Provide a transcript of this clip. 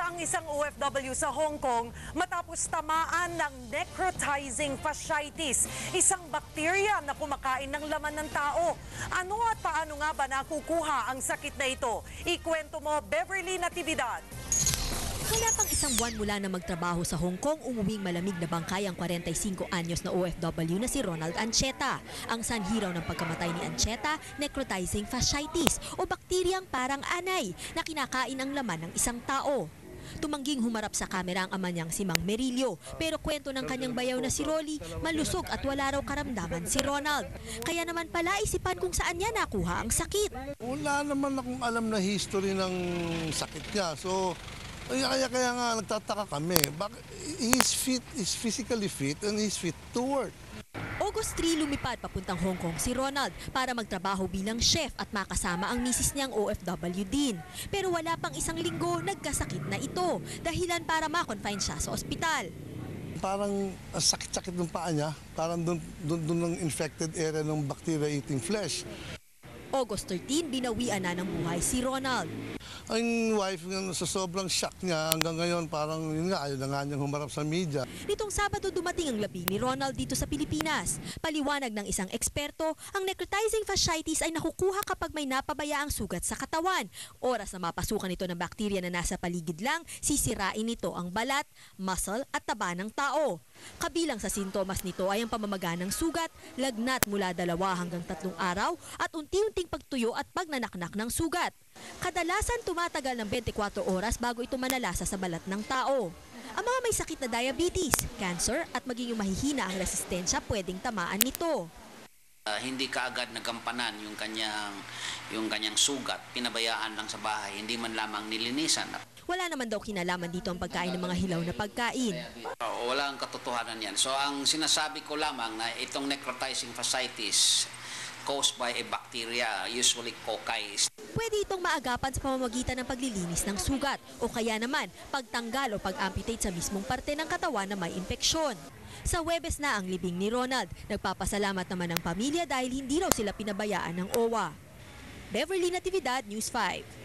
ang isang OFW sa Hong Kong matapos tamaan ng necrotizing fasciitis, isang bakterya na kumakain ng laman ng tao. Ano at paano nga ba nakukuha ang sakit na ito? Ikwento mo, Beverly Natividad. Wala pang isang buwan mula na magtrabaho sa Hong Kong, umuwing malamig na bangkay ang 45 anyos na OFW na si Ronald Ancheta. Ang sanhiraw ng pagkamatay ni Ancheta, necrotizing fasciitis o bakteryang parang anay na kinakain ang laman ng isang tao. Tumangging humarap sa kamera ang ama niyang si Mang Merilio. Pero kwento ng kanyang bayaw na si Rolly, malusog at wala raw karamdaman si Ronald. Kaya naman pala isipan kung saan niya nakuha ang sakit. Wala naman akong alam na history ng sakit niya. So, kaya, kaya, kaya nga nagtataka kami. Bakit, he's fit, he's physically fit and he's fit to work. August 3 lumipad papuntang Hong Kong si Ronald para magtrabaho bilang chef at makasama ang misis niyang OFW din. Pero wala pang isang linggo nagkasakit na ito dahilan para ma-confine siya sa ospital. Parang ang sakit-sakit ng paa niya. Parang doon ng infected area ng bacteria eating flesh. August 13, binawian na ng buhay si Ronald. Ang wife nga sa sobrang shock niya hanggang ngayon parang yun nga ayaw na nga niyang humarap sa media. Nitong Sabado dumating ang labi ni Ronald dito sa Pilipinas. Paliwanag ng isang eksperto, ang necrotizing fasciitis ay nakukuha kapag may napabayaang sugat sa katawan. Oras na mapasukan ito ng bakterya na nasa paligid lang, sisirain nito ang balat, muscle at taba ng tao. Kabilang sa sintomas nito ay ang pamamaga ng sugat, lagnat mula dalawa hanggang tatlong araw at unti-unting pagtuyo at pagnanaknak ng sugat. Kadalasan tumatagal ng 24 oras bago ito manalasa sa balat ng tao. Ang mga may sakit na diabetes, cancer at maging yung mahihina ang resistensya pwedeng tamaan nito. Ah, hindi kaagad nagampanan yung kanyang yung kanyang sugat, pinabayaan lang sa bahay, hindi man lamang nilinisan. Wala naman daw kinalaman dito ang pagkain ng mga hilaw na pagkain. Wala ang katotohanan yan. So ang sinasabi ko lamang na itong necrotizing fasciitis caused by a bacteria, usually cocci. Pwede itong maagapan sa pamamagitan ng paglilinis ng sugat o kaya naman pagtanggal o pag-amputate sa mismong parte ng katawan na may impeksyon. Sa Webes na ang libing ni Ronald, nagpapasalamat naman ang pamilya dahil hindi raw sila pinabayaan ng OWA. Beverly Natividad, News 5.